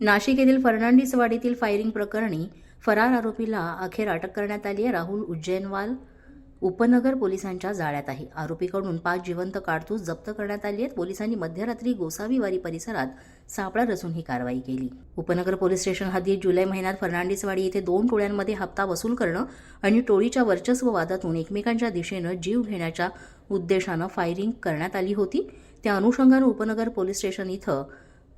नाशिक येथील फर्नांडिसवाडीतील फायरिंग प्रकरणी फरार आरोपीला अखेर अटक करण्यात आली आहे. राहुल उज्जैनवाल उपनगर पोलिसांच्या जाळ्यात आहे. आरोपीकडून पाच जिवंत काडतूस जप्त करण्यात आली आहेत. पोलिसांनी मध्यरात्री गोसावीवारी परिसरात सापळा रचून ही कारवाई केली. उपनगर पोलीस स्टेशन हद्दीत जुलै महिन्यात फर्नांडिसवाडी येथे दोन टोळ्यांमध्ये हप्ता वसूल करणं आणि टोळीच्या वर्चस्व वादातून एकमेकांच्या दिशेनं जीव घेण्याच्या उद्देशानं फायरिंग करण्यात आली होती. त्या अनुषंगानं उपनगर पोलीस स्टेशन इथं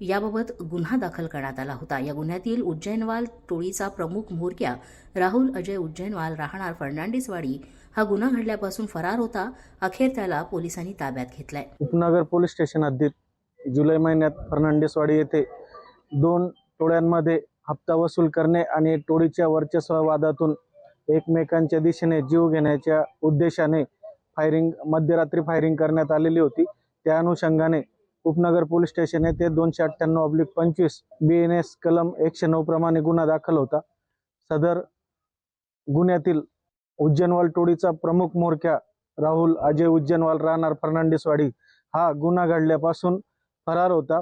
याबाबत गुन्हा दाखल करण्यात आला होता. या गुन्ह्यातील उज्जैनवाल टोळीचा प्रमुख म्होरक्या राहुल अजय उज्जैनवाल राहणार फर्नांडिसवाडी. हा गुन्हा घडल्यापासून फरार होता. अखेर त्याला पोलिसांनी ताब्यात घेतलाय. उपनगर पोलीस स्टेशन हद्दीत जुलै महिन्यात फर्नांडिसवाडी येथे दोन टोळ्यांमध्ये हप्ता वसूल करणे आणि टोळीच्या वर्चस्ववादातून एकमेकांच्या दिशेने जीव घेण्याच्या उद्देशाने फायरिंग मध्यरात्री फायरिंग करण्यात आलेली होती. त्या अनुषंगाने उपनगर पोलीस स्टेशन येथे दोनशे अठ्ठ्याण्णव ऑब्लिक पंचवीस बी एन एस कलम एकशे नऊ प्रमाणे गुन्हा दाखल होता. सदर गुन्ह्यातील उज्जैनवाल टोळीचा प्रमुख मोरक्या राहुल अजय उज्जैनवाल राहणार फर्नांडिसवाडी हा गुन्हा घडल्यापासून फरार होता.